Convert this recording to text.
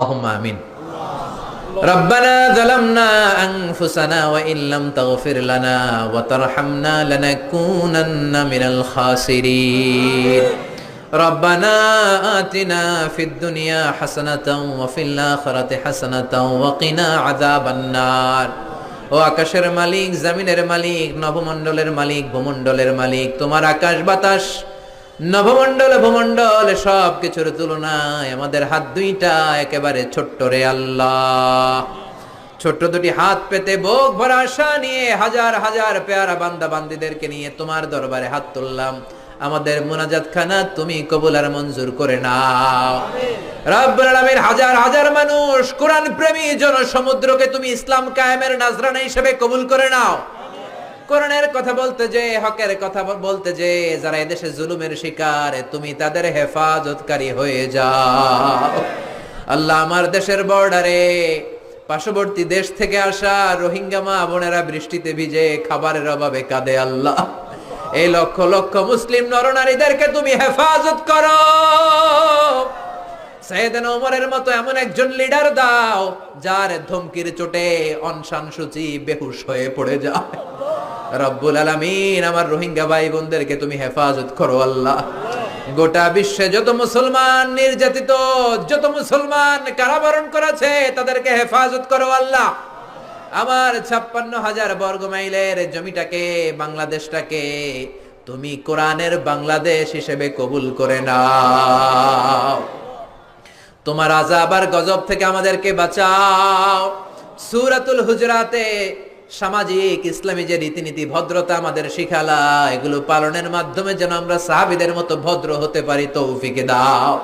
اللهم آمين ربنا ظلمنا أنفسنا وإن لم تغفر لنا وترحمنا لنكونن من الخاسرين ربنا آتنا في الدنيا حسنة وفي الآخرة حسنة وقنا عذاب النار ও আকাশের মালিক জমিনের মালিক নবমণ্ডলের মালিক ভূমণ্ডলের মালিক তোমার আকাশ বাতাস নবমণ্ডল ভূমণ্ডল সব কিছুর তুলনায় আমাদের হাত দুইটা একেবারে ছোট্ট রে আল্লাহ। ছোট্ট দুটি হাত পেতে বুক ভরা আশা নিয়ে হাজার হাজার পেয়ারা বান্দা বান্দিদেরকে নিয়ে তোমার দরবারে হাত তুললাম। আমাদের মোনাজাত খানা তুমি কবুল আর মঞ্জুর করে নাও। রব্বুল আলামিন হাজার হাজার মানুষ, কোরআন প্রেমী জনসমুদ্রকে তুমি ইসলাম কায়েমের নাজরানা হিসেবে কবুল করে নাও। কোরআনের কথা বলতে যে, হকের কথা বলতে যে, যারা এদেশে জুলুমের শিকার, তুমি তাদের হেফাজতকারী হয়ে যাও। আল্লাহ আমার দেশের বর্ডারে, পার্শ্ববর্তী দেশ থেকে আসা রোহিঙ্গা মা বোনেরা বৃষ্টিতে ভিজে খাবারের অভাবে কাঁদে আল্লাহ। এই লক্ষ লক্ষ মুসলিম নরনারীদেরকে তুমি হেফাজত করো। সৈয়দনা ওমরের মতো এমন একজন লিডার দাও, যার ধমকির চোটে অনশান সূচি বেহুশ হয়ে পড়ে যায়। রব্বুল আলামিন, আমার রোহিঙ্গা ভাই বোনদেরকে তুমি হেফাজত করো, আল্লাহ। গোটা বিশ্বে যত মুসলমান নির্যাতিত, যত মুসলমান কারাবরণ করেছে, তাদেরকে হেফাজত করো, আল্লাহ। আমার ছাপ্পান্ন হাজার বর্গ মাইলের জমিটাকে, বাংলাদেশটাকে তুমি কোরআনের বাংলাদেশ হিসেবে কবুল করে নাও। তোমার আজাব আর গজব থেকে আমাদেরকে বাঁচাও। সুরাতুল হুজরাতে সামাজিক, ইসলামী যে রীতিনীতি, ভদ্রতা আমাদের শিখালা, এগুলো পালনের মাধ্যমে যেন আমরা সাহাবিদের মতো ভদ্র হতে পারি, তৌফিকে দাও।